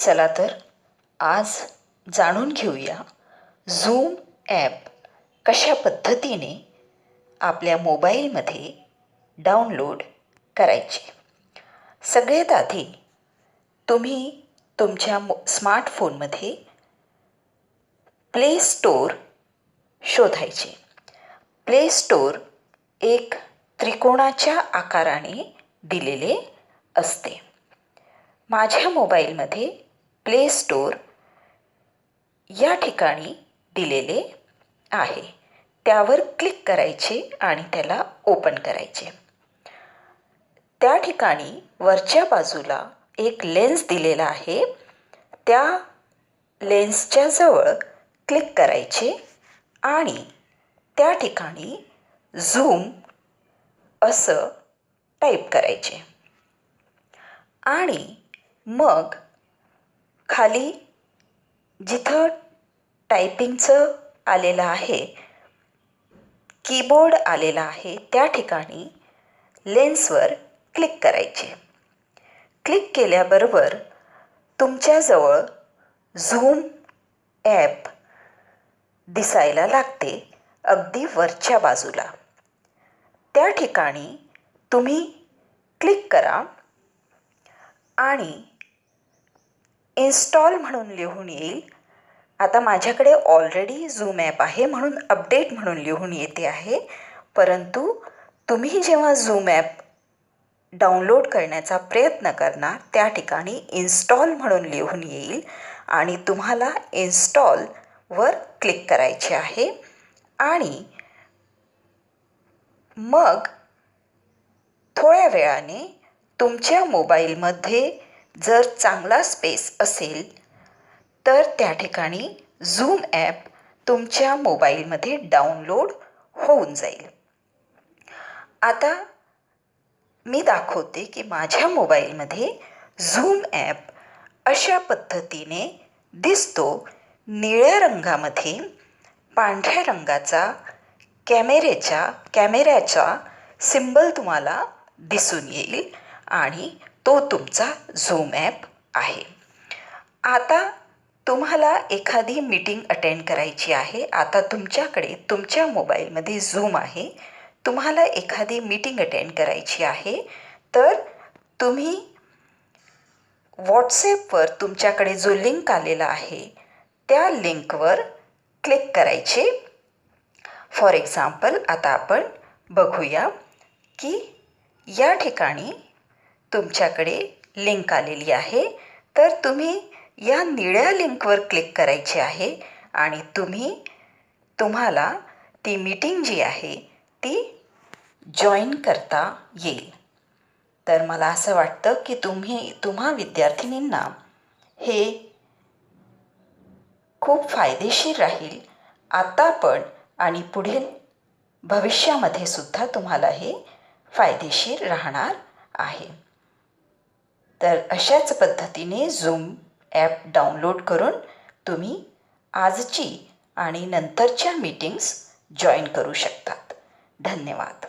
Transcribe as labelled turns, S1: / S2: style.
S1: चला तर आज जाणून घेऊया झूम ॲप कशा पद्धतीने आपल्या मोबाईलमध्ये डाउनलोड करायचे. सगळ्यात आधी तुम्ही तुमच्या मो स्मार्टफोनमध्ये प्ले स्टोअर शोधायचे. प्ले स्टोअर एक त्रिकोणाच्या आकाराने दिलेले असते. माझ्या मोबाईलमध्ये प्ले स्टोअर या ठिकाणी दिलेले आहे. त्यावर क्लिक करायचे आणि त्याला ओपन करायचे. त्या ठिकाणी वरच्या बाजूला एक लेन्स दिलेला आहे. त्या लेन्सच्या जवळ क्लिक करायचे आणि त्या ठिकाणी झूम असं टाईप करायचे. आणि मग खाली जिथं टायपिंगचं आलेलं आहे कीबोर्ड आलेला आहे त्या ठिकाणी लेन्सवर क्लिक करायचे. क्लिक केल्याबरोबर तुमच्याजवळ झूम ॲप दिसायला लागते अगदी वरच्या बाजूला. त्या ठिकाणी तुम्ही क्लिक करा आणि इन्स्टॉल म्हणून लिहून येईल. आता माझ्याकडे ऑलरेडी झूम ॲप आहे म्हणून अपडेट म्हणून लिहून येते आहे. परंतु तुम्ही जेव्हा झूम ॲप डाउनलोड करण्याचा प्रयत्न करणार त्या ठिकाणी इन्स्टॉल म्हणून लिहून येईल आणि तुम्हाला इन्स्टॉलवर क्लिक करायचे आहे. आणि मग थोड्या वेळाने तुमच्या मोबाईलमध्ये जर चांगला स्पेस असेल तर त्या ठिकाणी झूम ॲप तुमच्या मोबाईलमध्ये डाउनलोड होऊन जाईल. आता मी दाखवते की माझ्या मोबाईलमध्ये झूम ॲप अशा पद्धतीने दिसतो. निळ्या रंगामध्ये पांढऱ्या रंगाचा कॅमेरेच्या कॅमेऱ्याचा सिम्बल तुम्हाला दिसून येईल आणि तो तुमचा झूम ॲप आहे. आता तुम्हाला एखादी मीटिंग अटेंड करायची आहे. आता तुमच्याकडे तुमच्या मोबाईलमध्ये झूम आहे. तुम्हाला एखादी मीटिंग अटेंड करायची आहे. तर तुम्ही व्हॉट्सॲपवर तुमच्याकडे जो लिंक आलेला आहे त्या लिंकवर क्लिक करायचे. फॉर एक्झाम्पल आता आपण बघूया की या ठिकाणी तुमच्याकडे लिंक आलेली आहे. तर तुम्ही या निळ्या लिंकवर क्लिक करायची आहे आणि तुम्ही तुम्हाला ती मीटिंग जी आहे ती जॉईन करता येईल. तर मला असं वाटतं की तुम्ही तुम्हा विद्यार्थिनींना हे खूप फायदेशीर राहील. आता पण आणि पुढील भविष्यामध्ये सुद्धा तुम्हाला हे फायदेशीर राहणार आहे. तर अशाच पद्धतीने झूम ॲप डाउनलोड करून तुम्ही आजची आणि नंतरच्या मीटिंग्स जॉईन करू शकतात. धन्यवाद.